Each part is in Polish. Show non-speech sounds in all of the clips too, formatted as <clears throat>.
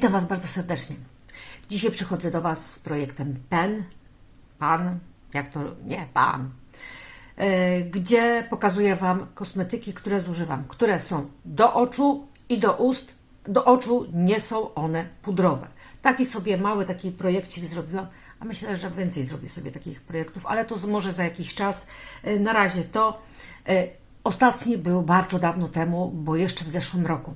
Witam Was bardzo serdecznie. Dzisiaj przychodzę do Was z projektem PEN, PAN, jak to, nie, PAN, e, gdzie pokazuję Wam kosmetyki, które zużywam, które są do oczu i do ust. Do oczu nie są one pudrowe. Taki sobie mały taki projekcik zrobiłam, a myślę, że więcej zrobię sobie takich projektów, ale to może za jakiś czas. E, Na razie to. e, Ostatni był bardzo dawno temu, bo jeszcze w zeszłym roku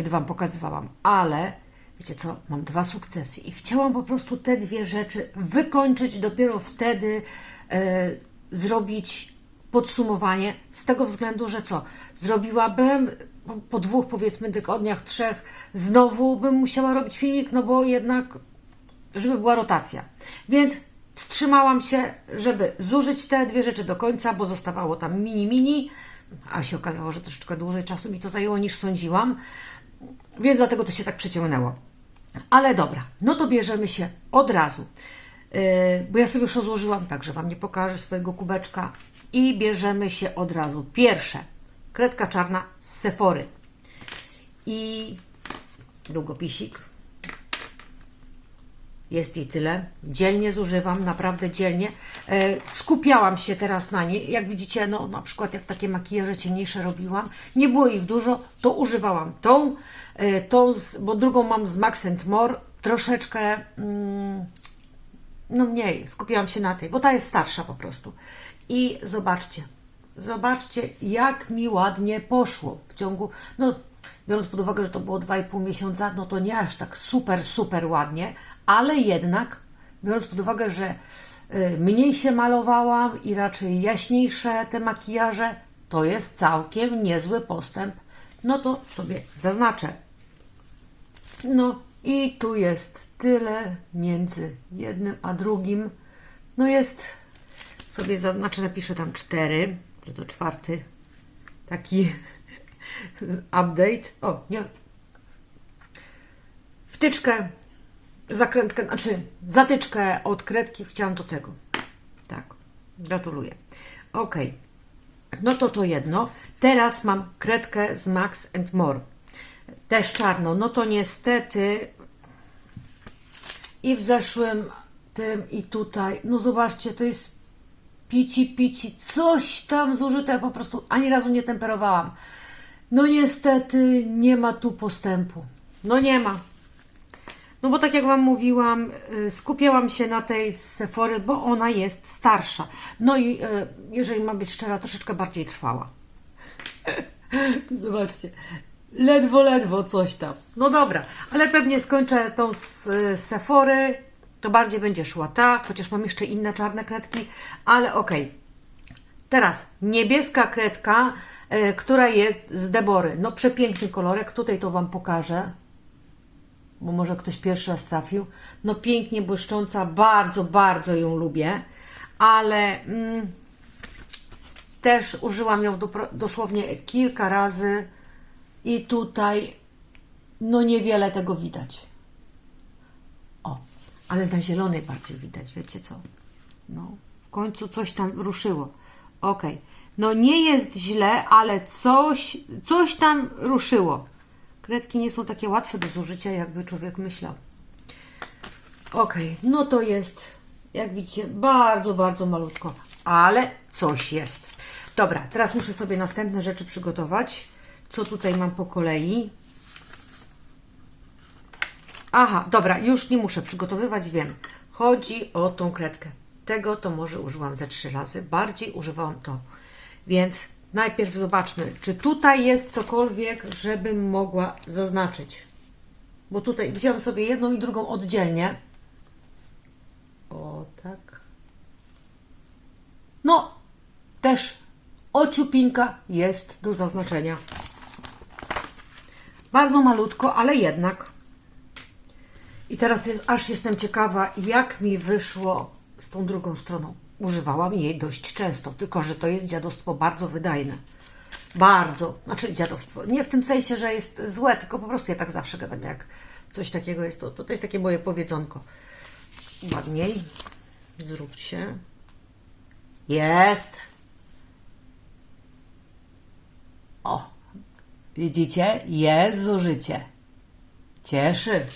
kiedy Wam pokazywałam, ale wiecie co, mam dwa sukcesy i chciałam po prostu te dwie rzeczy wykończyć, dopiero wtedy e, zrobić podsumowanie, z tego względu, że co, zrobiłabym po, po dwóch powiedzmy tygodniach, trzech, znowu bym musiała robić filmik, no bo jednak żeby była rotacja. Więc wstrzymałam się, żeby zużyć te dwie rzeczy do końca, bo zostawało tam mini, mini, a się okazało, że troszeczkę dłużej czasu mi to zajęło niż sądziłam, więc dlatego to się tak przeciągnęło. Ale dobra, no to bierzemy się od razu. Yy, bo ja sobie już rozłożyłam, także Wam nie pokażę swojego kubeczka. I bierzemy się od razu. Pierwsze, kredka czarna z Sephory. I długopisik. Jest jej tyle. Dzielnie zużywam, naprawdę dzielnie. E, skupiałam się teraz na niej. Jak widzicie, no na przykład jak takie makijaże ciemniejsze robiłam, nie było ich dużo, to używałam tą, e, tą bo drugą mam z Max More, troszeczkę mm, no mniej, skupiłam się na tej, bo ta jest starsza po prostu. I zobaczcie, zobaczcie, jak mi ładnie poszło w ciągu, no biorąc pod uwagę, że to było 2,5 miesiąca, no to nie aż tak super, super ładnie, ale jednak, biorąc pod uwagę, że y, mniej się malowałam i raczej jaśniejsze te makijaże, to jest całkiem niezły postęp. No to sobie zaznaczę. No i tu jest tyle między jednym a drugim. No jest, sobie zaznaczę, napiszę tam cztery, że to czwarty taki <laughs> update. O, nie. Wtyczkę, zakrętkę, znaczy zatyczkę od kredki chciałam do tego. Tak, gratuluję. Ok, no to to jedno. Teraz mam kredkę z Max and More. Też czarną. No to niestety i w zeszłym tym i tutaj, no zobaczcie, to jest pici, pici, coś tam zużyte, po prostu ani razu nie temperowałam. No niestety nie ma tu postępu. No nie ma. No bo tak jak Wam mówiłam, y, skupiałam się na tej z Sephory, bo ona jest starsza. No i y, jeżeli mam być szczera, troszeczkę bardziej trwała. <laughs> Zobaczcie. Ledwo, ledwo coś tam. No dobra, ale pewnie skończę tą z y, Sephory. To bardziej będzie szła ta, chociaż mam jeszcze inne czarne kredki, ale okej. Teraz niebieska kredka, która jest z Debory. No przepiękny kolorek, tutaj to Wam pokażę, bo może ktoś pierwszy raz trafił. No pięknie błyszcząca, bardzo, bardzo ją lubię, ale mm, też użyłam ją dopro- dosłownie kilka razy i tutaj no niewiele tego widać. O, ale na zielonej bardziej widać, wiecie co? No, w końcu coś tam ruszyło. Ok. No nie jest źle, ale coś, coś tam ruszyło. Kredki nie są takie łatwe do zużycia, jakby człowiek myślał. Ok, no to jest, jak widzicie, bardzo, bardzo malutko, ale coś jest. Dobra, teraz muszę sobie następne rzeczy przygotować. Co tutaj mam po kolei? Aha, dobra, już nie muszę przygotowywać, wiem. Chodzi o tą kredkę. Tego to może użyłam ze trzy razy, bardziej używałam to. Więc najpierw zobaczmy, czy tutaj jest cokolwiek, żebym mogła zaznaczyć. Bo tutaj wziąłem sobie jedną i drugą oddzielnie. O, tak. No, też ociupinka jest do zaznaczenia. Bardzo malutko, ale jednak. I teraz jest, aż jestem ciekawa, jak mi wyszło z tą drugą stroną. Używałam jej dość często, tylko że to jest dziadostwo bardzo wydajne. Bardzo, znaczy dziadostwo. Nie w tym sensie, że jest złe, tylko po prostu ja tak zawsze gadam, jak coś takiego jest, to, to, to jest takie moje powiedzonko. Ładniej. Się. Jest. O, widzicie? Jest zużycie. Cieszy.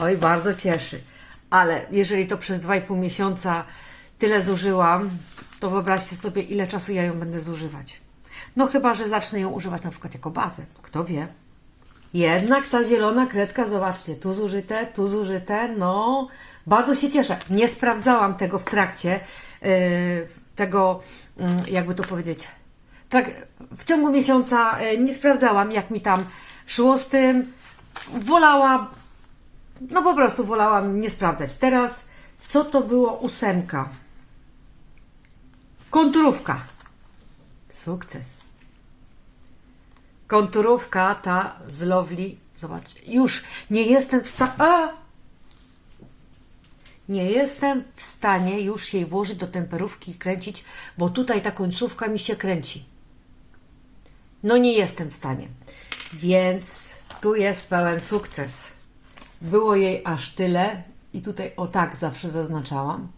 Oj, bardzo cieszy. Ale jeżeli to przez 2,5 miesiąca tyle zużyłam, to wyobraźcie sobie, ile czasu ja ją będę zużywać. No chyba, że zacznę ją używać na przykład jako bazę. Kto wie? Jednak ta zielona kredka, zobaczcie, tu zużyte, tu zużyte, no bardzo się cieszę. Nie sprawdzałam tego w trakcie yy, tego, yy, jakby to powiedzieć, w ciągu miesiąca yy, nie sprawdzałam, jak mi tam szło z tym. Wolałam, no po prostu wolałam nie sprawdzać. Teraz, co to było ósemka? Konturówka. Sukces. Konturówka ta z Lovely. Zobaczcie, już nie jestem w stanie. Nie jestem w stanie już jej włożyć do temperówki i kręcić, bo tutaj ta końcówka mi się kręci. No nie jestem w stanie. Więc tu jest pełen sukces. Było jej aż tyle i tutaj o tak zawsze zaznaczałam.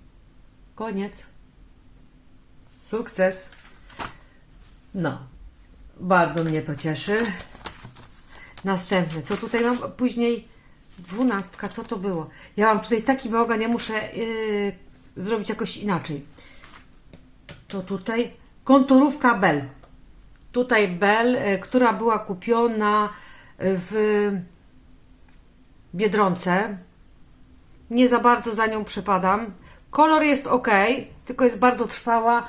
Koniec. Sukces. No, bardzo mnie to cieszy. Następny, co tutaj mam? Później dwunastka, co to było? Ja mam tutaj taki bałagan, ja muszę yy, zrobić jakoś inaczej. To tutaj konturówka Bell. Tutaj Bell, y, która była kupiona w Biedronce. Nie za bardzo za nią przepadam. Kolor jest ok, tylko jest bardzo trwała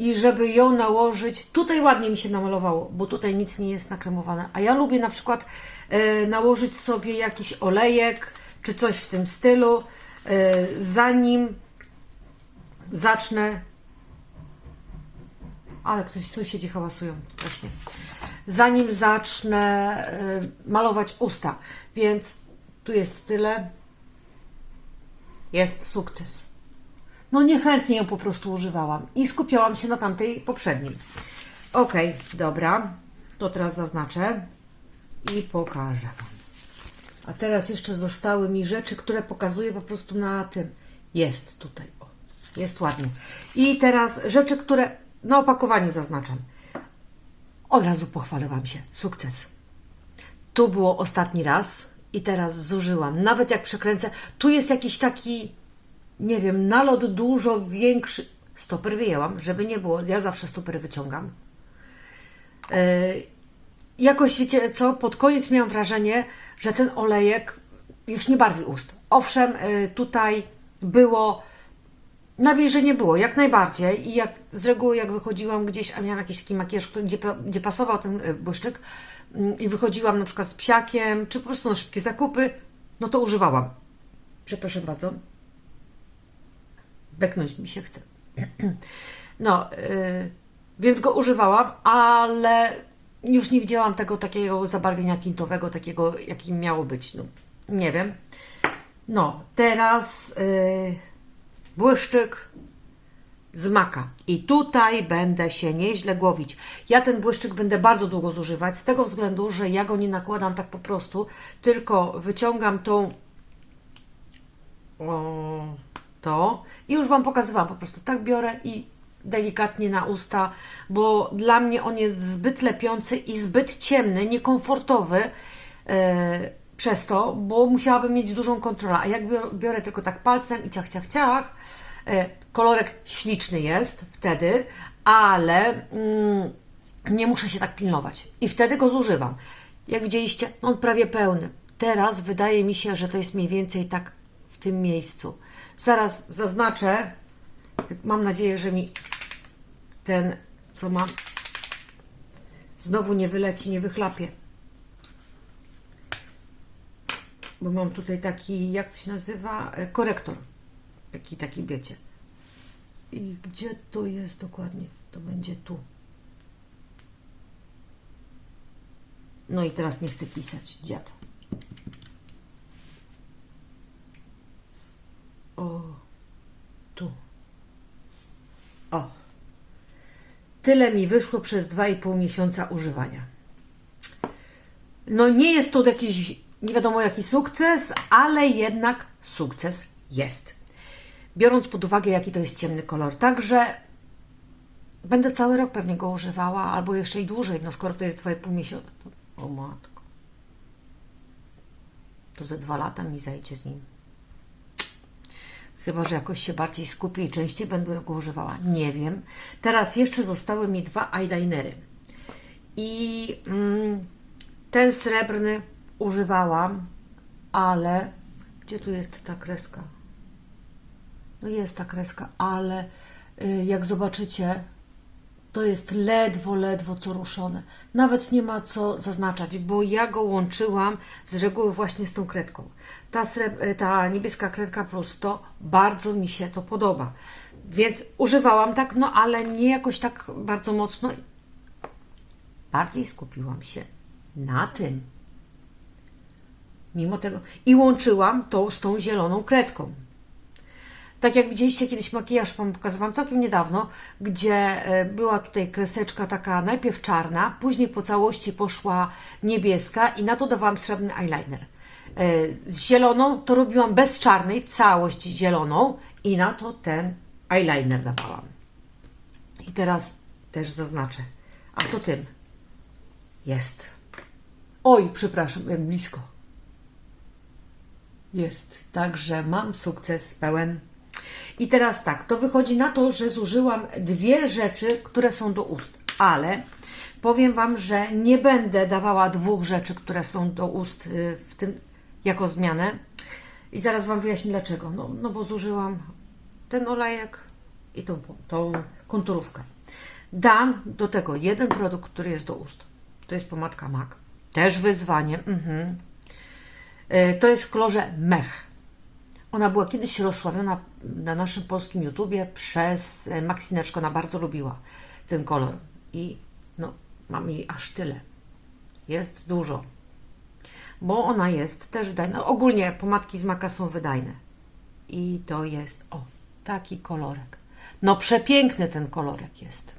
i żeby ją nałożyć, tutaj ładnie mi się namalowało, bo tutaj nic nie jest nakremowane. A ja lubię na przykład e, nałożyć sobie jakiś olejek czy coś w tym stylu, e, zanim zacznę. Ale ktoś sąsiedzi hałasują strasznie. Zanim zacznę e, malować usta, więc tu jest tyle. Jest sukces no niechętnie ją po prostu używałam i skupiałam się na tamtej poprzedniej. Ok, dobra, to teraz zaznaczę i pokażę Wam. A teraz jeszcze zostały mi rzeczy, które pokazuję po prostu na tym. Jest tutaj, o, jest ładnie. I teraz rzeczy, które na opakowaniu zaznaczam. Od razu pochwalę Wam się. Sukces. Tu było ostatni raz i teraz zużyłam. Nawet jak przekręcę, tu jest jakiś taki nie wiem, nalot dużo większy. Stoper wyjęłam, żeby nie było. Ja zawsze stoper wyciągam. Yy, jakoś wiecie co, pod koniec miałam wrażenie, że ten olejek już nie barwi ust. Owszem, yy, tutaj było nawilżenie było, jak najbardziej. I jak z reguły, jak wychodziłam gdzieś, a miałam jakiś taki makijaż, gdzie, gdzie pasował ten błyszczyk yy, i wychodziłam na przykład z psiakiem, czy po prostu na szybkie zakupy, no to używałam. Przepraszam bardzo beknąć mi się chce. <clears throat> No, yy, więc go używałam, ale już nie widziałam tego takiego zabarwienia tintowego, takiego, jakim miało być. No, nie wiem. No, teraz yy, błyszczyk z maka. I tutaj będę się nieźle głowić. Ja ten błyszczyk będę bardzo długo zużywać, z tego względu, że ja go nie nakładam tak po prostu, tylko wyciągam tą o, to i już Wam pokazywałam po prostu. Tak biorę i delikatnie na usta, bo dla mnie on jest zbyt lepiący i zbyt ciemny, niekomfortowy e, przez to, bo musiałabym mieć dużą kontrolę. A jak biorę, tylko tak palcem i ciach, ciach, ciach, e, kolorek śliczny jest wtedy, ale mm, nie muszę się tak pilnować. I wtedy go zużywam. Jak widzieliście, on prawie pełny. Teraz wydaje mi się, że to jest mniej więcej tak w tym miejscu. Zaraz zaznaczę. Mam nadzieję, że mi ten, co mam, znowu nie wyleci, nie wychlapie. Bo mam tutaj taki, jak to się nazywa, e, korektor. Taki, taki, wiecie. I gdzie to jest dokładnie? To będzie tu. No i teraz nie chcę pisać, dziad. O, tu. O. Tyle mi wyszło przez 2,5 miesiąca używania. No nie jest to jakiś nie wiadomo jaki sukces, ale jednak sukces jest. Biorąc pod uwagę, jaki to jest ciemny kolor. Także będę cały rok pewnie go używała, albo jeszcze i dłużej, no skoro to jest 2,5 miesiąca. O matko. to ze dwa lata mi zajdzie z nim. Chyba, że jakoś się bardziej skupię i częściej będę go używała. Nie wiem. Teraz jeszcze zostały mi dwa eyelinery. I mm, ten srebrny używałam, ale gdzie tu jest ta kreska? No jest ta kreska, ale y, jak zobaczycie, to jest ledwo, ledwo co ruszone. Nawet nie ma co zaznaczać, bo ja go łączyłam z reguły właśnie z tą kredką. Ta, y, ta niebieska kredka plus to bardzo mi się to podoba. Więc używałam tak, no ale nie jakoś tak bardzo mocno. Bardziej skupiłam się na tym. Mimo tego. I łączyłam to z tą zieloną kredką. Tak jak widzieliście kiedyś makijaż, Wam pokazywałam całkiem niedawno, gdzie e, była tutaj kreseczka taka najpierw czarna, później po całości poszła niebieska i na to dawałam srebrny eyeliner. E, Z zieloną to robiłam bez czarnej, całość zieloną i na to ten eyeliner dawałam. I teraz też zaznaczę. A to tym. Jest. Oj, przepraszam, jak blisko. Jest, także mam sukces pełen. I teraz tak, to wychodzi na to, że zużyłam dwie rzeczy, które są do ust, ale powiem Wam, że nie będę dawała dwóch rzeczy, które są do ust y, w tym jako zmianę. I zaraz Wam wyjaśnię dlaczego. No, no bo zużyłam ten olejek i tą, tą konturówkę. Dam do tego jeden produkt, który jest do ust. To jest pomadka MAC. Też wyzwanie. Mhm. E, To jest w kolorze mech. Ona była kiedyś rozsławiona na naszym polskim YouTubie przez e, Maksineczko. Ona bardzo lubiła ten kolor. I no, mam jej aż tyle. Jest dużo. Bo ona jest też wydajna. No, Ogólnie pomadki z maka są wydajne. I to jest, o, taki kolorek. No przepiękny ten kolorek jest.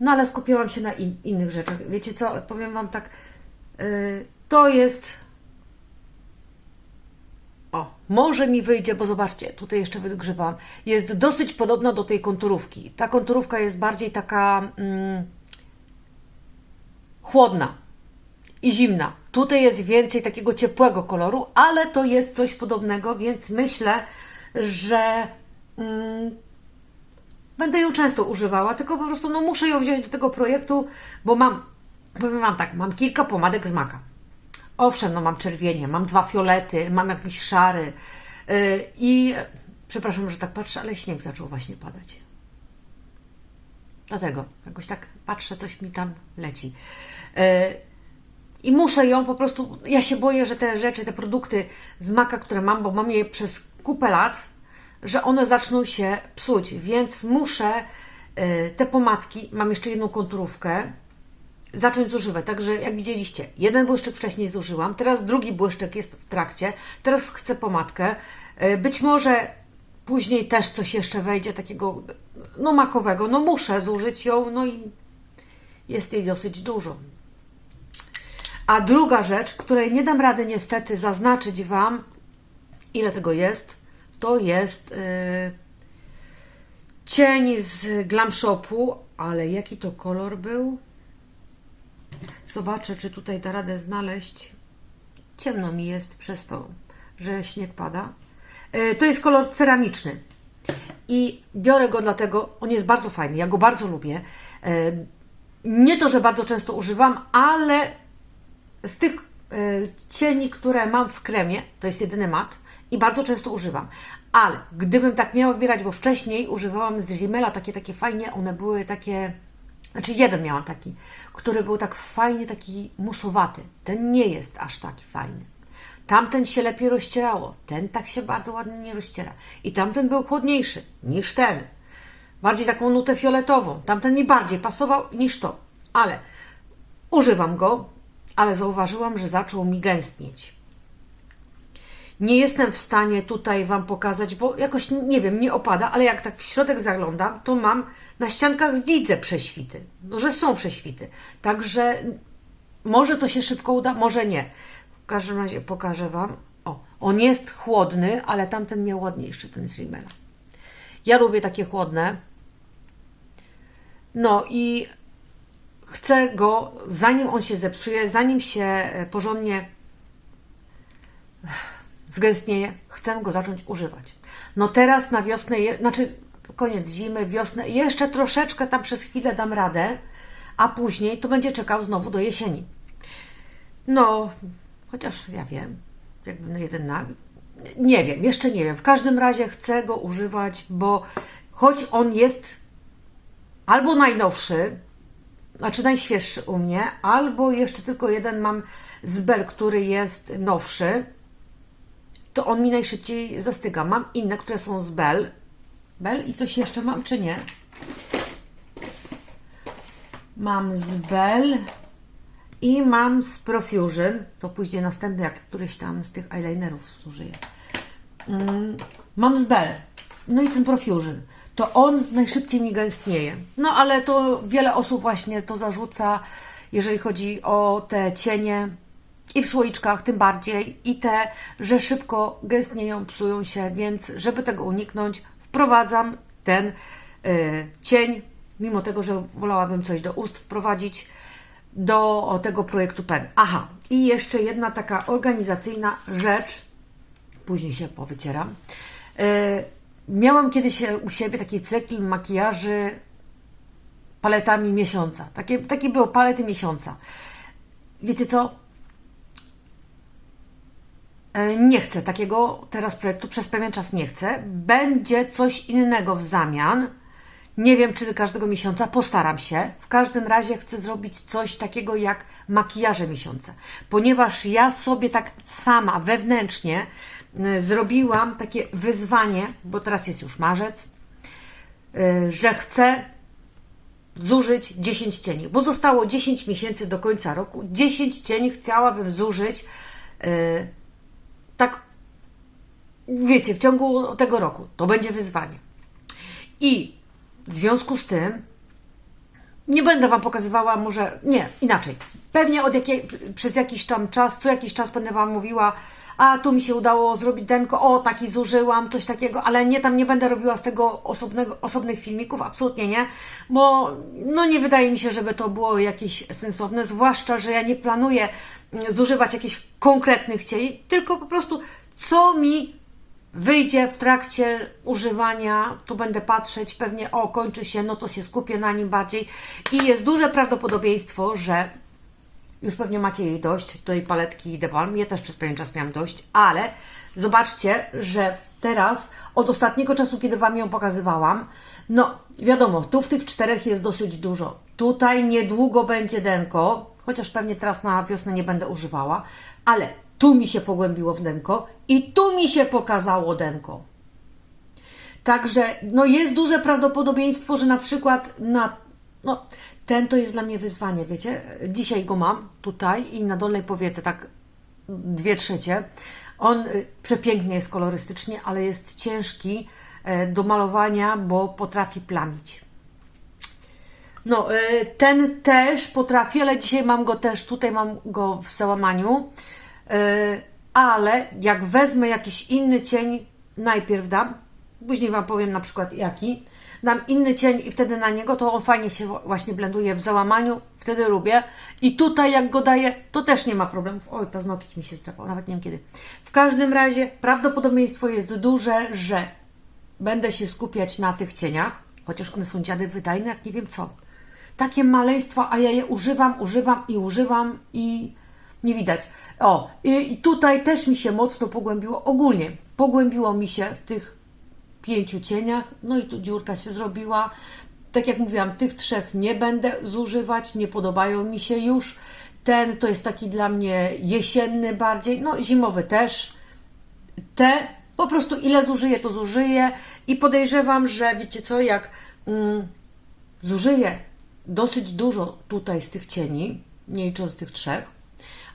No ale skupiłam się na in, innych rzeczach. Wiecie co, powiem Wam tak, yy, to jest. O, może mi wyjdzie, bo zobaczcie, tutaj jeszcze wygrzebałam. Jest dosyć podobna do tej konturówki. Ta konturówka jest bardziej taka mm, chłodna i zimna. Tutaj jest więcej takiego ciepłego koloru, ale to jest coś podobnego, więc myślę, że mm, będę ją często używała, tylko po prostu no, muszę ją wziąć do tego projektu, bo mam, powiem Wam tak, mam kilka pomadek z maka. Owszem, no mam czerwienie, mam dwa fiolety, mam jakiś szary yy, i przepraszam, że tak patrzę, ale śnieg zaczął właśnie padać. Dlatego jakoś tak patrzę, coś mi tam leci. Yy, i muszę ją po prostu. Ja się boję, że te rzeczy, te produkty z maka, które mam, bo mam je przez kupę lat, że one zaczną się psuć, więc muszę y, te pomadki, mam jeszcze jedną konturówkę, zacząć zużywać. Także jak widzieliście, jeden błyszczyk wcześniej zużyłam, teraz drugi błyszczyk jest w trakcie, teraz chcę pomadkę. Y, Być może później też coś jeszcze wejdzie takiego no makowego. No muszę zużyć ją, no i jest jej dosyć dużo. A druga rzecz, której nie dam rady niestety zaznaczyć Wam, ile tego jest, to jest yy, cień z Glam Shopu, ale jaki to kolor był? Zobaczę, czy tutaj da radę znaleźć. Ciemno mi jest przez to, że śnieg pada. Yy, to jest kolor ceramiczny. I biorę go dlatego, on jest bardzo fajny, ja go bardzo lubię. Yy, nie to, że bardzo często używam, ale z tych y, cieni, które mam w kremie, to jest jedyny mat i bardzo często używam. Ale gdybym tak miała wybierać, bo wcześniej używałam z Rimmela takie, takie fajnie, one były takie, znaczy jeden miałam taki, który był tak fajnie, taki musowaty. Ten nie jest aż taki fajny. Tamten się lepiej rozcierało, ten tak się bardzo ładnie nie rozciera. I tamten był chłodniejszy niż ten. Bardziej taką nutę fioletową. Tamten mi bardziej pasował niż to. Ale używam go, ale zauważyłam, że zaczął mi gęstnieć. Nie jestem w stanie tutaj Wam pokazać, bo jakoś nie wiem, nie opada, ale jak tak w środek zaglądam, to mam na ściankach widzę prześwity. No, że są prześwity. Także może to się szybko uda, może nie. W każdym razie pokażę Wam. O, on jest chłodny, ale tamten miał ładniejszy, ten z Rimmela. Ja lubię takie chłodne. No i chcę go, zanim on się zepsuje, zanim się e, porządnie zgęstnieje, chcę go zacząć używać. No teraz na wiosnę, znaczy koniec zimy, wiosnę, jeszcze troszeczkę tam przez chwilę dam radę, a później to będzie czekał znowu do jesieni. No, chociaż ja wiem, jakby na jeden na... Nie wiem, jeszcze nie wiem. W każdym razie chcę go używać, bo choć on jest albo najnowszy, znaczy najświeższy u mnie, albo jeszcze tylko jeden mam z Bell, który jest nowszy, to on mi najszybciej zastyga. Mam inne, które są z Bell. Bell i coś jeszcze mam, czy nie? Mam z Bell i mam z Profusion. To później następny, jak któryś tam z tych eyelinerów zużyję. Mm, mam z Bell. No i ten Profusion. To on najszybciej mi gęstnieje. No ale to wiele osób właśnie to zarzuca, jeżeli chodzi o te cienie i w słoiczkach tym bardziej i te, że szybko gęstnieją, psują się, więc żeby tego uniknąć, wprowadzam ten y, cień, mimo tego, że wolałabym coś do ust wprowadzić do tego projektu PEN. Aha, i jeszcze jedna taka organizacyjna rzecz, później się powycieram. Y, miałam kiedyś u siebie taki cykl makijaży paletami miesiąca. Takie, takie były palety miesiąca. Wiecie co? E, Nie chcę takiego teraz projektu, przez pewien czas nie chcę. Będzie coś innego w zamian. Nie wiem, czy każdego miesiąca, postaram się. W każdym razie chcę zrobić coś takiego jak makijaże miesiące, ponieważ ja sobie tak sama wewnętrznie y, zrobiłam takie wyzwanie, bo teraz jest już marzec, y, że chcę zużyć 10 cieni, bo zostało 10 miesięcy do końca roku. 10 cieni chciałabym zużyć tak, wiecie, w ciągu tego roku. To będzie wyzwanie. I w związku z tym nie będę Wam pokazywała, może nie, inaczej. Pewnie od jakiej, przez jakiś tam czas, co jakiś czas będę Wam mówiła, a tu mi się udało zrobić denko, o taki zużyłam, coś takiego, ale nie tam nie będę robiła z tego osobnego, osobnych filmików, absolutnie nie, bo no nie wydaje mi się, żeby to było jakieś sensowne, zwłaszcza, że ja nie planuję mm, zużywać jakichś konkretnych cieni, tylko po prostu co mi wyjdzie w trakcie używania, tu będę patrzeć, pewnie o, kończy się, no to się skupię na nim bardziej. I jest duże prawdopodobieństwo, że już pewnie macie jej dość, tej paletki The Balm, ja też przez pewien czas miałam dość, ale zobaczcie, że teraz, od ostatniego czasu, kiedy Wam ją pokazywałam, no wiadomo, tu w tych czterech jest dosyć dużo, tutaj niedługo będzie denko, chociaż pewnie teraz na wiosnę nie będę używała, ale tu mi się pogłębiło w denko i tu mi się pokazało denko. Także no jest duże prawdopodobieństwo, że na przykład na no, ten to jest dla mnie wyzwanie, wiecie. Dzisiaj go mam tutaj i na dolnej powiece tak dwie trzecie. On y, przepięknie jest kolorystycznie, ale jest ciężki e, do malowania, bo potrafi plamić. No, y, ten też potrafi, ale dzisiaj mam go też, tutaj mam go w załamaniu. Y, Ale jak wezmę jakiś inny cień, najpierw dam, później Wam powiem na przykład jaki, dam inny cień i wtedy na niego, to on fajnie się właśnie blenduje w załamaniu, wtedy lubię. I tutaj jak go daję, to też nie ma problemów. Oj, paznokieć mi się zdrapał, nawet nie wiem kiedy. W każdym razie prawdopodobieństwo jest duże, że będę się skupiać na tych cieniach, chociaż one są dziady wydajne, jak nie wiem co. Takie maleństwa, a ja je używam, używam i używam i nie widać. O, i tutaj też mi się mocno pogłębiło, ogólnie pogłębiło mi się w tych pięciu cieniach, no i tu dziurka się zrobiła. Tak jak mówiłam, tych trzech nie będę zużywać, nie podobają mi się już. Ten to jest taki dla mnie jesienny bardziej, no zimowy też. Te po prostu ile zużyję, to zużyję i podejrzewam, że wiecie co, jak mm, zużyję dosyć dużo tutaj z tych cieni, nie licząc tych trzech,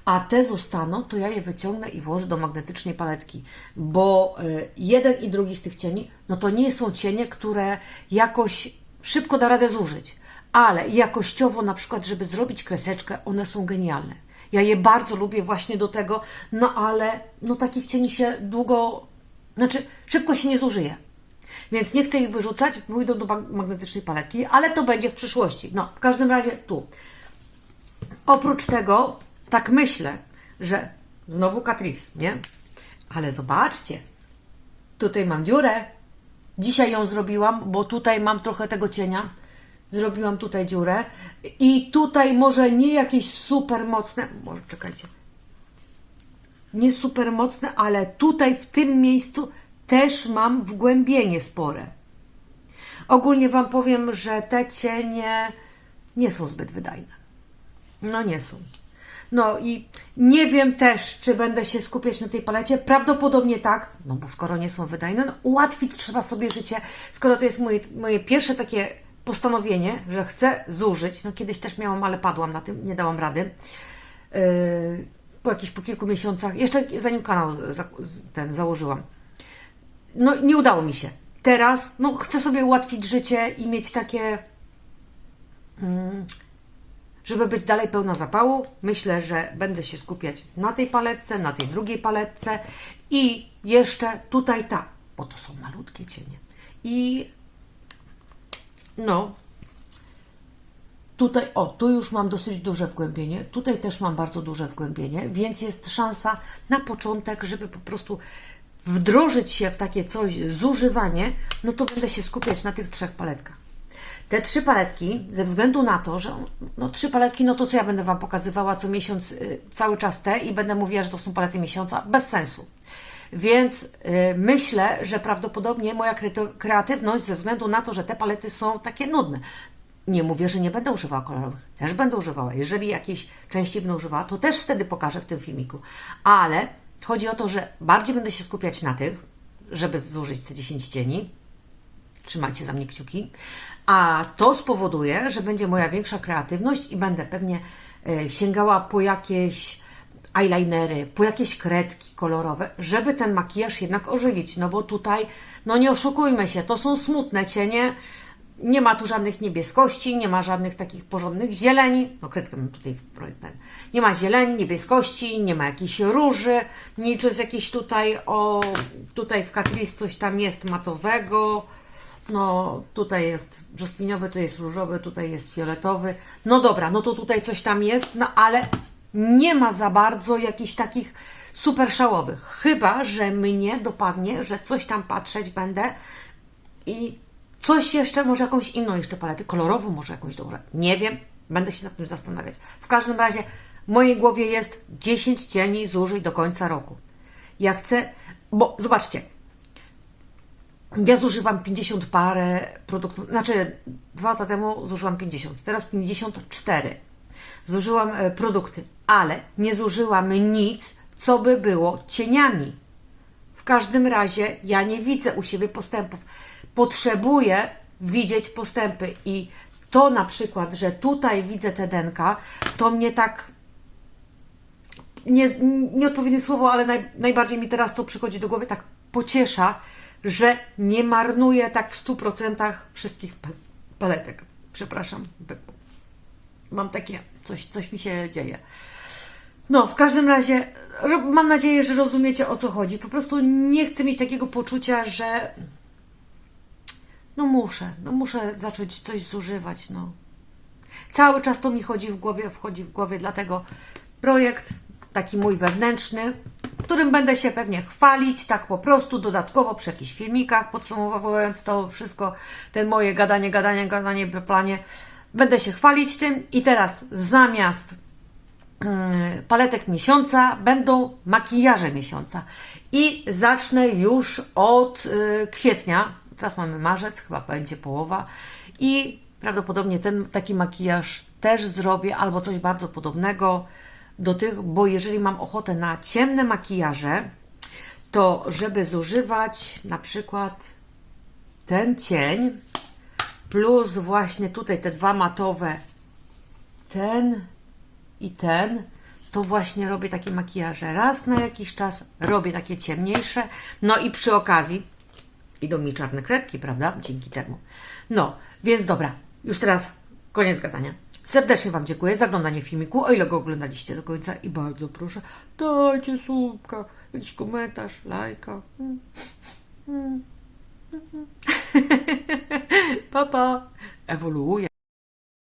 a te zostaną, to ja je wyciągnę i włożę do magnetycznej paletki, bo y, jeden i drugi z tych cieni, no to nie są cienie, które jakoś szybko da radę zużyć, ale jakościowo na przykład, żeby zrobić kreseczkę, one są genialne. Ja je bardzo lubię właśnie do tego, no ale no takich cieni się długo, znaczy szybko się nie zużyje. Więc nie chcę ich wyrzucać, pójdą do mag- magnetycznej paletki, ale to będzie w przyszłości. No, w każdym razie tu. Oprócz tego, tak myślę, że znowu Catrice, nie? Ale zobaczcie, tutaj mam dziurę. Dzisiaj ją zrobiłam, bo tutaj mam trochę tego cienia. Zrobiłam tutaj dziurę. I tutaj może nie jakieś super mocne. Może czekajcie. Nie super mocne, ale tutaj w tym miejscu też mam wgłębienie spore. Ogólnie Wam powiem, że te cienie nie są zbyt wydajne. No nie są. No i nie wiem też, czy będę się skupiać na tej palecie. Prawdopodobnie tak, no bo skoro nie są wydajne, no ułatwić trzeba sobie życie. Skoro to jest moje, moje pierwsze takie postanowienie, że chcę zużyć, no kiedyś też miałam, ale padłam na tym, nie dałam rady. Yy, po jakichś po kilku miesiącach, jeszcze zanim kanał ten założyłam. No nie udało mi się. Teraz, no chcę sobie ułatwić życie i mieć takie żeby być dalej pełna zapału, myślę, że będę się skupiać na tej paletce, na tej drugiej paletce i jeszcze tutaj ta, bo to są malutkie cienie. I no, tutaj, o, tu już mam dosyć duże wgłębienie, tutaj też mam bardzo duże wgłębienie, więc jest szansa na początek, żeby po prostu wdrożyć się w takie coś, zużywanie, no to będę się skupiać na tych trzech paletkach. Te trzy paletki, ze względu na to, że no, trzy paletki, no to co ja będę Wam pokazywała co miesiąc y, cały czas te i będę mówiła, że to są palety miesiąca, bez sensu. Więc y, myślę, że prawdopodobnie moja kreaty- kreatywność, ze względu na to, że te palety są takie nudne. Nie mówię, że nie będę używała kolorowych. Też będę używała. Jeżeli jakieś części będę używała, to też wtedy pokażę w tym filmiku. Ale chodzi o to, że bardziej będę się skupiać na tych, żeby zużyć te 10 cieni, Trzymajcie za mnie kciuki. A to spowoduje, że będzie moja większa kreatywność i będę pewnie e, sięgała po jakieś eyelinery, po jakieś kredki kolorowe, żeby ten makijaż jednak ożywić. No bo tutaj, no nie oszukujmy się, to są smutne cienie. Nie ma tu żadnych niebieskości, nie ma żadnych takich porządnych zieleni. No kredkę mam tutaj w projekt ten. Nie ma zieleni, niebieskości, nie ma jakiejś róży, nic jest jakieś tutaj, o, tutaj w Catrice coś tam jest matowego. No, tutaj jest brzoskwiniowy, tutaj jest różowy, tutaj jest fioletowy. No dobra, no to tutaj coś tam jest, no ale nie ma za bardzo jakichś takich super szałowych. Chyba, że mnie dopadnie, że coś tam patrzeć będę i coś jeszcze, może jakąś inną jeszcze paletę, kolorową może jakąś dobrze. Nie wiem, będę się nad tym zastanawiać. W każdym razie w mojej głowie jest 10 cieni zużyj do końca roku. Ja chcę, bo zobaczcie, ja zużywam 50 parę produktów, znaczy dwa lata temu zużyłam 50, teraz 54. Zużyłam e, produkty, ale nie zużyłam nic, co by było cieniami. W każdym razie ja nie widzę u siebie postępów. Potrzebuję widzieć postępy i to na przykład, że tutaj widzę te denka, to mnie tak nie, nieodpowiednie słowo, ale naj, najbardziej mi teraz to przychodzi do głowy, tak pociesza, że nie marnuję tak w 100% wszystkich pa- paletek. Przepraszam, mam takie, coś, coś mi się dzieje. No, w każdym razie mam nadzieję, że rozumiecie o co chodzi. Po prostu nie chcę mieć takiego poczucia, że no muszę, no muszę zacząć coś zużywać, no. Cały czas to mi chodzi w głowie, wchodzi w głowie, dlatego projekt taki mój wewnętrzny, którym będę się pewnie chwalić, tak po prostu, dodatkowo przy jakichś filmikach, podsumowując to wszystko, ten moje gadanie, gadanie, gadanie, planie, będę się chwalić tym i teraz zamiast mm, paletek miesiąca będą makijaże miesiąca. I zacznę już od y, kwietnia. Teraz mamy marzec, chyba będzie połowa. I prawdopodobnie ten taki makijaż też zrobię, albo coś bardzo podobnego do tych, bo jeżeli mam ochotę na ciemne makijaże, to żeby zużywać na przykład ten cień plus właśnie tutaj te dwa matowe, ten i ten, to właśnie robię takie makijaże. Raz na jakiś czas robię takie ciemniejsze. No i przy okazji idą mi czarne kredki, prawda? Dzięki temu. No, więc dobra, już teraz koniec gadania. Serdecznie Wam dziękuję za oglądanie filmiku, o ile go oglądaliście do końca i bardzo proszę, dajcie słupka, jakiś komentarz, lajka. <laughs> Mm. Mm. pa. Ewoluuje.